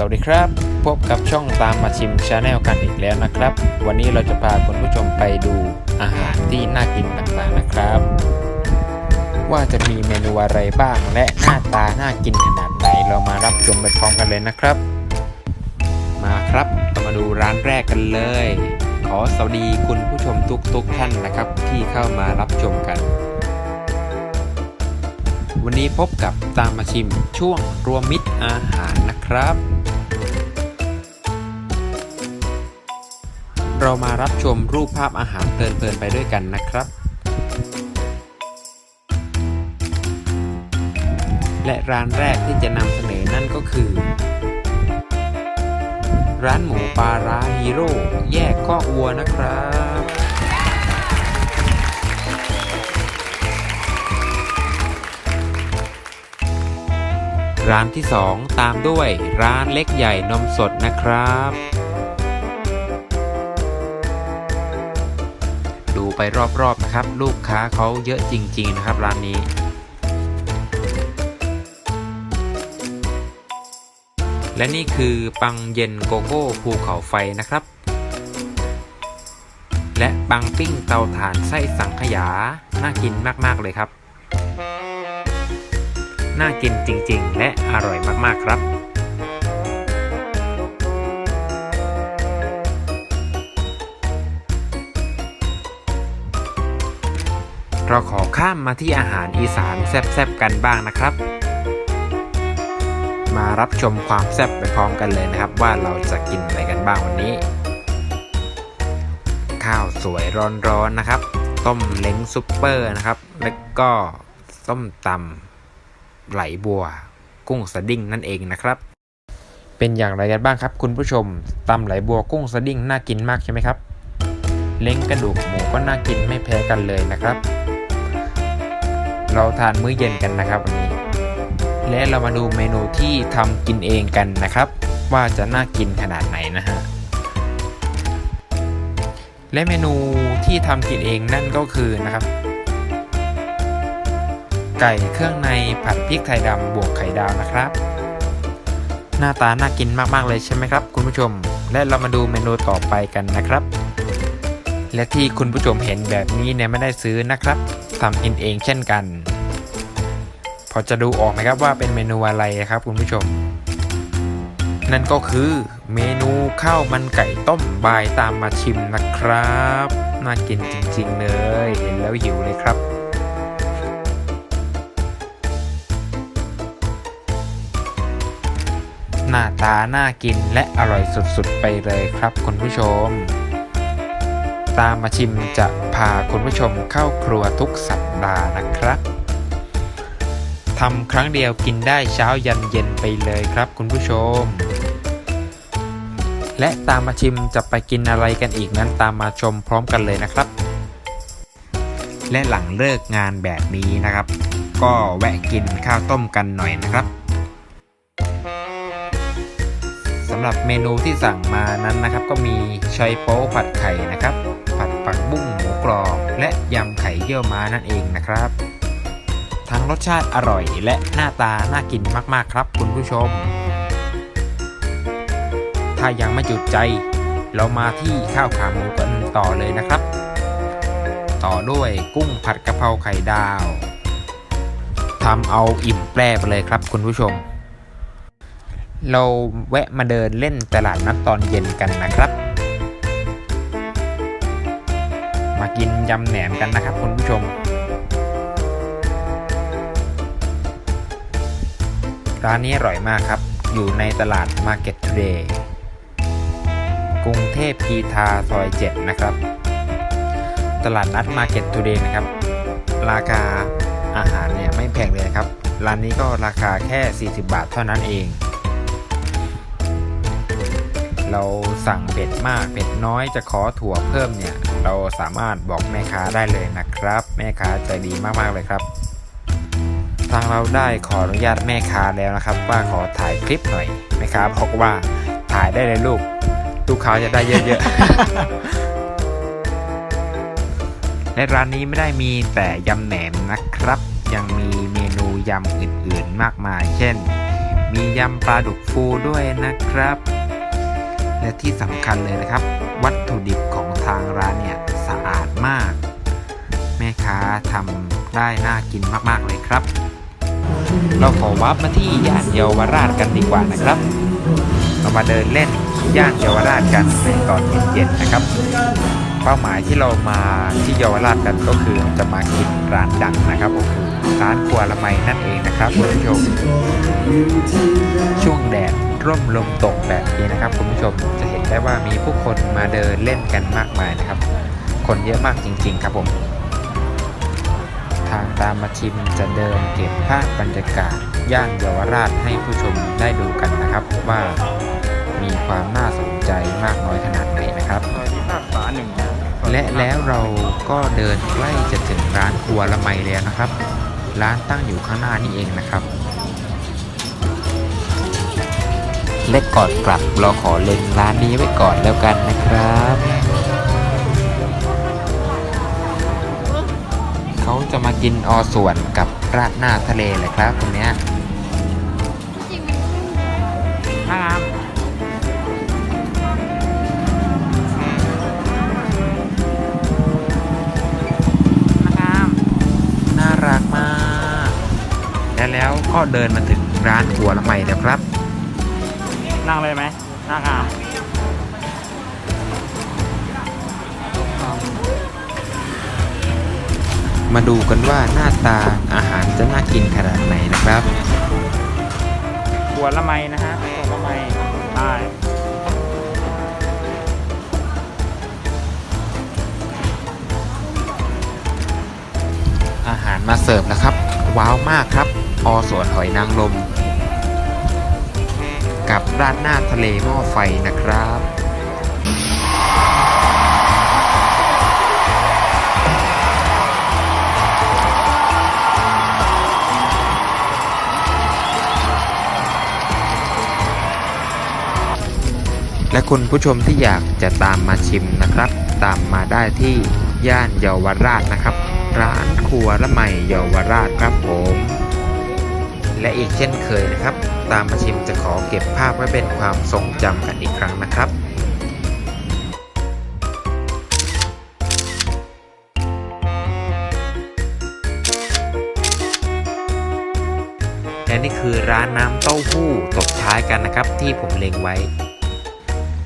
สวัสดีครับ พบกับช่องตามมาชิมชาแนลกันอีกแล้วนะครับ วันนี้เราจะพาคุณผู้ชมไปดูอาหารที่น่ากินต่างๆนะครับ ว่าจะมีเมนูอะไรบ้าง และหน้าตาน่ากินขนาดไหนเรามารับชมไปพร้อมกันเลยนะครับ มาครับเรามาดูร้านแรกกันเลย ขอสวัสดีคุณผู้ชมทุกๆท่านนะครับ ที่เข้ามารับชมกันวันนี้พบกับตามมาชิมช่วงรวมมิตรอาหารนะครับ เรามารับชมรูปภาพอาหารเพลินๆไปด้วยกันนะครับ และร้านแรกที่จะนำเสนอนั่นก็คือ ร้านหมูปลาร้าฮีโร่แยกข้อวัวนะครับร้านที่ 2 ตามด้วยร้านเล็กใหญ่นมสดนะครับ ไปรอบๆนะครับ ลูกค้าเขาเยอะจริง ๆ นะครับ ร้านนี้และนี่คือปังเย็นโกโก้ภูเขาไฟนะครับ และปังปิ้งเตาถ่านไส้สังขยา น่ากินมาก ๆ เลยครับ น่ากินจริง ๆ และอร่อยมาก ๆ ครับ เราขอข้ามมาที่อาหารอีสานแซ่บๆกันบ้างนะครับ มารับชมความแซ่บไปพร้อมกันเลยนะครับ ว่าเราจะกินอะไรกันบ้างวันนี้ ข้าวสวยร้อนๆนะครับ ต้มเล้งซุปเปอร์นะครับ แล้วก็ต้มตำไหลบัว กุ้งสดิ้งนั่นเองนะครับ เป็นอย่างไรกันบ้างครับ คุณผู้ชมตำไหลบัวกุ้งสดิ้งน่ากินมากใช่ไหมครับเล้งกระดูกหมูก็น่ากินไม่แพ้กันเลยนะครับ เราทานมื้อเย็นกันนะครับวันนี้และเรามาดูเมนูที่ทำกินเองกันนะครับ ว่าจะน่ากินขนาดไหนนะฮะและเมนูที่ทำกินเองนั่นก็คือนะครับ ไก่เครื่องในผัดพริกไทยดำบวกไข่ดาวนะครับ หน้าตาน่ากินมาก ๆ เลยใช่ไหมครับ คุณผู้ชม และเรามาดูเมนูต่อไปกันนะครับ และที่คุณผู้ชมเห็นแบบนี้เนี่ยไม่ได้ซื้อนะครับ ทำกินเองเช่นกัน พอจะดูออกไหมครับว่าเป็นเมนูอะไรครับคุณผู้ชม นั่นก็คือเมนูข้าวมันไก่ต้มบายตามมาชิมนะครับน่ากินจริงๆเลยเห็นแล้วหิวเลยครับหน้าตาน่ากินและอร่อยสุดๆไปเลยครับคุณผู้ชม ตามมาชิมจะพาคุณผู้ชมเข้าครัวทุกสัปดาห์นะครับทำครั้งเดียวกินได้เช้ายันเย็นไปเลยครับคุณผู้ชม และตามมาชิมจะไปกินอะไรกันอีกนั้นตามมาชมพร้อมกันเลยนะครับ และหลังเลิกงานแบบนี้นะครับ ก็แวะกินข้าวต้มกันหน่อยนะครับสำหรับเมนูที่สั่งมานั้นนะครับ ก็มีชัยโป๊ผัดไข่นะครับ และยำไข่เยี่ยวม้านั่นเองนะครับ ทั้งรสชาติอร่อยและหน้าตาน่ากินมากๆครับคุณผู้ชม ถ้ายังไม่จุดใจ เรามาที่ข้าวขาหมูกันต่อเลยนะครับ ต่อด้วยกุ้งผัดกะเพราไข่ดาวทำเอาอิ่มแปรไปเลยครับคุณผู้ชม เราแวะมาเดินเล่นตลาดนัดตอนเย็นกันนะครับ มากินยำแหนมกันนะครับคุณผู้ชม ร้านนี้อร่อยมากครับ อยู่ในตลาด Market Today กรุงเทพพีทาซอย 7 นะครับ ตลาดนัด Market Today นะครับ ราคาอาหารเนี่ยไม่แพงเลยนะครับ ร้านนี้ก็ราคาแค่ 40 บาทเท่านั้นเอง เราสั่งเผ็ดมากเผ็ดน้อยจะขอถั่วเพิ่มเนี่ย เราสามารถบอกแม่ค้าได้เลยนะครับ แม่ค้าใจดีมากๆเลยครับ ทางเราได้ขออนุญาตแม่ค้าแล้วนะครับ ว่าขอถ่ายคลิปหน่อยแม่ค้าบอกว่าถ่ายได้เลยลูกลูกค้าจะได้เยอะๆ ในร้านนี้ไม่ได้มีแต่ยำแหนมนะครับ ยังมีเมนูยำอื่นๆมากมาย เช่น มียำปลาดุกฟูด้วยนะครับ และที่สำคัญเลยนะครับ วัตถุดิบของทางร้านเนี่ยสะอาดมาก แม่ค้าทำได้น่ากินมากๆเลยครับ เราขอวับมาที่ย่านเยาวราชกันดีกว่านะครับ เรามาเดินเล่นย่านเยาวราชกันในตอนเย็นๆนะครับ เป้าหมายที่เรามาที่เยาวราชกันก็คือจะมากินร้านดังนะครับก็คือร้านครัวละไมนั่นเองนะครับคุณผู้ชมช่วงแดด ร่มลมตกแบบนี้นะครับ คุณผู้ชมจะเห็นได้ว่ามีผู้คนมาเดินเล่นกันมากมายนะครับ คนเยอะมากจริง ๆ ครับผม ทางตามมาชิมจะเดินเก็บภาพบรรยากาศย่านเยาวราชให้ผู้ชมได้ดูกันนะครับ ว่ามีความน่าสนใจมากน้อยขนาดไหนนะครับ และแล้วเราก็เดินใกล้จะถึงร้านครัวละไมแล้วนะครับ ร้านตั้งอยู่ข้างหน้านี่เองนะครับ และก่อนกลับ เราขอเล็งร้านนี้ไว้ก่อนแล้วกันนะครับเขาจะมากินอส่วนกับราดหน้าทะเลเลยครับตรงเนี้ยนะครับนะครับน่ารักมาก และแล้วก็เดินมาถึงร้านครัวละไมแล้วครับ นั่งเลยไหมนั่งครับมาดูกันว่าหน้าตาอาหารจะน่ากินขนาดไหนนะครับขวดละไมนะฮะขวดละไมได้อาหารมาเสิร์ฟแล้วครับ ว้าวมากครับอสวนหอยนางรม กับราดหน้าทะเลหม้อไฟนะครับและคุณผู้ชมที่อยากจะตามมาชิมนะครับ ตามมาได้ที่ย่านเยาวราชนะครับ ร้านครัวละไมเยาวราชครับผม และอีกเช่นเคยนะครับ ตามมาชิมจะขอเก็บภาพไว้เป็นความทรงจำกันอีกครั้งนะครับและนี่คือร้านน้ำเต้าหู้ตบท้ายกันนะครับ ที่ผมเล็งไว้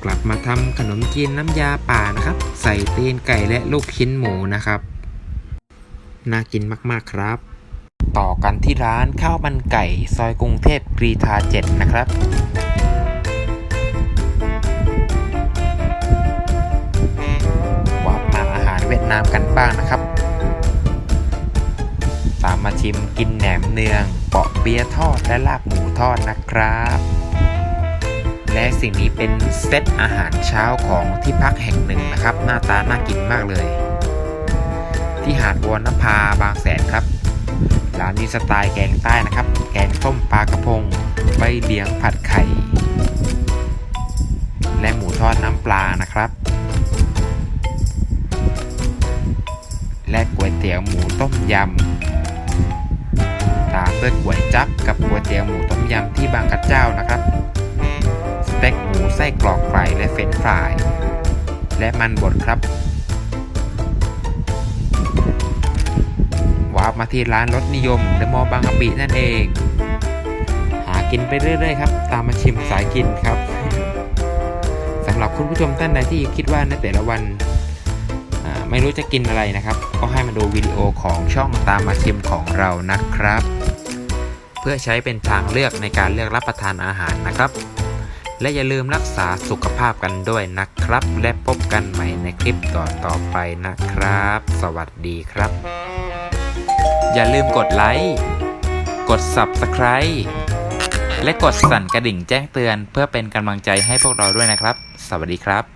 กลับมาทำขนมจีนน้ำยาป่านะครับ ใส่ตีนไก่และลูกชิ้นหมูนะครับ น่ากินมากๆครับ ต่อกันที่ร้านข้าวมันไก่ ซอยกรุงเทพกรีธาเจ็ดนะครับวับมาอาหารเวียดนามกันบ้างนะครับ ตามมาชิมกินแหนมเนือง เปาะเปี๊ยะทอดและลาบหมูทอดนะครับ และสิ่งนี้เป็นเซตอาหารเช้าของที่พักแห่งหนึ่งนะครับ หน้าตาน่ากินมากเลย ที่หาดวอนนภาบางแสนครับ ร้านนี้สไตล์แกงใต้นะครับ แกงส้มปลากระพงใบเลียงผัดไข่ และหมูทอดน้ำปลานะครับ และก๋วยเตี๋ยวหมูต้มยำตามด้วยก๋วยจั๊บกับก๋วยเตี๋ยวหมูต้มยำที่บางกระเจ้านะครับ สเต็กหมูไส้กรอกไก่และเฟรนฟรายและมันบดครับาร์ปมาที่ร้านรถนิยมเดอะมอลล์บางกะปินั่นเอง หากินไปเรื่อยๆครับ ตามมาชิมสายกินครับสำหรับคุณผู้ชมท่านใดที่คิดว่าในแต่ละวันไม่รู้จะกินอะไรนะครับ ก็ให้มาดูวิดีโอของช่องตามมาชิมของเรานะครับ เพื่อใช้เป็นทางเลือกในการเลือกรับประทานอาหารนะครับ และอย่าลืมรักษาสุขภาพกันด้วยนะครับ และพบกันใหม่ในคลิปต่อต่อๆไปนะครับ สวัสดีครับ อย่าลืมกดไลค์ กด Subscribe และกดสั่นกระดิ่งแจ้งเตือนเพื่อเป็นกำลังใจให้พวกเราด้วยนะครับ สวัสดีครับ